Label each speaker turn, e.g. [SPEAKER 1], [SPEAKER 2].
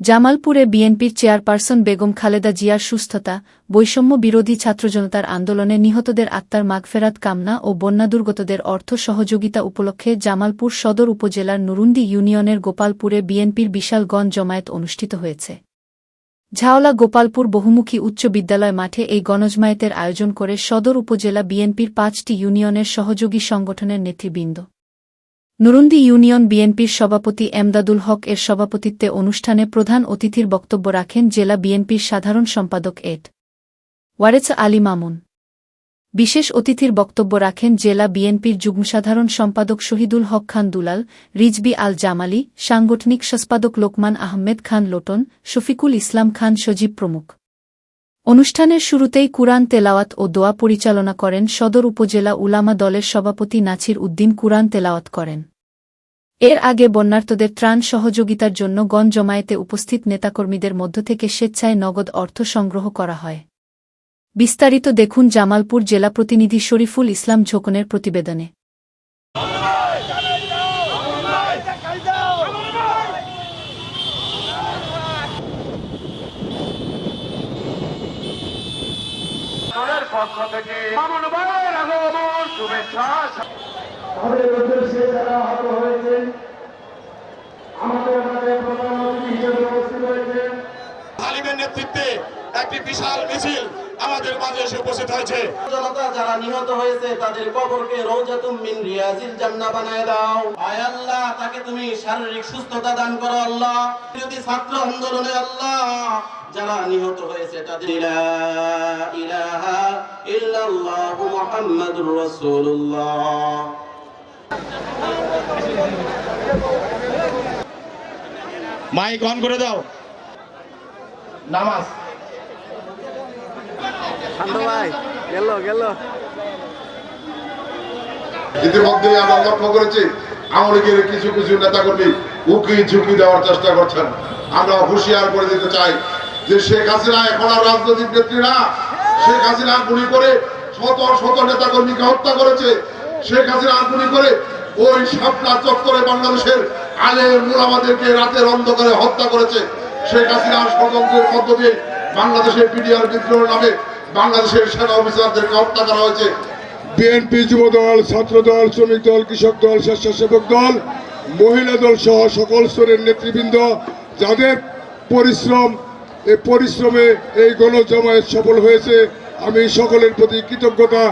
[SPEAKER 1] জামালপুরে বিএনপির চেয়ারপারসন বেগম খালেদা জিয়ার সুস্থতা, বৈষম্য বিরোধী ছাত্রজনতার আন্দোলনে নিহতদের আত্মার মাগফেরাত কামনা ও বন্যাদুর্গতদের অর্থ সহযোগিতা উপলক্ষে জামালপুর সদর উপজেলার নুরুন্দি ইউনিয়নের গোপালপুরে বিএনপির বিশাল গণ জমায়েত অনুষ্ঠিত হয়েছে। ঝাওলা গোপালপুর বহুমুখী উচ্চ বিদ্যালয় মাঠে এই গণজমায়েতের আয়োজন করে সদর উপজেলা বিএনপির পাঁচটি ইউনিয়নের সহযোগী সংগঠনের নেতৃবৃন্দ। নুরুন্দি ইউনিয়ন বিএনপির সভাপতি এমদাদুল হক এর সভাপতিত্বে অনুষ্ঠানে প্রধান অতিথির বক্তব্য রাখেন জেলা বিএনপির সাধারণ সম্পাদক এড. ওয়ারেচ আলী মামুন। বিশেষ অতিথির বক্তব্য রাখেন জেলা বিএনপির যুগ্ম সাধারণ সম্পাদক শহীদুল হক খান দুলাল, রিজবি আল জামালি, সাংগঠনিক সম্পাদক লোকমান আহমেদ খান লোটন, শফিকুল ইসলাম খান সজীব প্রমুখ। অনুষ্ঠানের শুরুতেই কুরআন তেলাওয়াত ও দোয়া পরিচালনা করেন সদর উপজেলা উলামা দলের সভাপতি নাছির উদ্দিন কুরআন তেলাওয়াত করেন। এর আগে বন্যার্তদের ত্রাণ সহযোগিতার জন্য গণ জমায়েতে উপস্থিত নেতাকর্মীদের মধ্য থেকে স্বেচ্ছায় নগদ অর্থ সংগ্রহ করা হয়। বিস্তারিত দেখুন জামালপুর জেলা প্রতিনিধি শরীফুল ইসলাম ঝোকনের প্রতিবেদনে।
[SPEAKER 2] পক্ষ থেকে শুভেচ্ছা
[SPEAKER 3] আমাদের উদ্দেশ্যে যারা আহত হয়েছেন আমাদের মাঝে প্রধান অতিথি হিসেবে উপস্থিত হয়েছেন
[SPEAKER 2] তালিমের নেতৃত্বে একটি বিশাল মিছিল আমাদের মাঝে এসে উপস্থিত হয়েছে।
[SPEAKER 4] জনতা যারা নিহত হয়েছে তাদের কবরকে রওজাতুম মিন রিয়াজিল জান্নাহ বানায় দাও। আয় আল্লাহ তাকে তুমি শারীরিক সুস্থতা দান করো আল্লাহ। যদি ছাত্র আন্দোলনে আল্লাহ যারা নিহত হয়েছে তাদের ইলাহা ইল্লাল্লাহ মুহাম্মাদুর রাসূলুল্লাহ।
[SPEAKER 2] মাইক অন করে দাও। নামাজ।
[SPEAKER 5] ইতিমধ্যে আমরা লক্ষ্য করেছি আওয়ামী লীগের কিছু কিছু নেতাকর্মী উকি ঝুঁকি দেওয়ার চেষ্টা করছেন। আমরা হুঁশিয়ার করে দিতে চাই যে শেখ হাসিনা এখন আর রাজনৈতিক নেত্রী না। শেখ হাসিনা গুলি করে শত শত নেতাকর্মীকে হত্যা করেছে। শেখ হাসিনা গুলি করে ওই শাপলা চত্বরে বাংলাদেশের আলে মুলামাদেরকে রাতের অন্ধকারে হত্যা করেছে। শেখ হাসিনার ষড়যন্ত্রের মধ্য দিয়ে বাংলাদেশের পিডিআর বিদ্রোহ নামে বাংলাদেশের সেনা অফিসারদেরকে হত্যা করা হয়েছে।
[SPEAKER 6] বিএনপি যুব দল ছাত্র দল শ্রমিক দল, কৃষক দল, স্বেচ্ছাসেবক দল, মহিলা দল সহ সকল স্তরের নেতৃবৃন্দ, যাদের পরিশ্রম এই পরিশ্রমে এই গণজমায়েত সফল হয়েছে, আমি সকলের প্রতি কৃতজ্ঞতা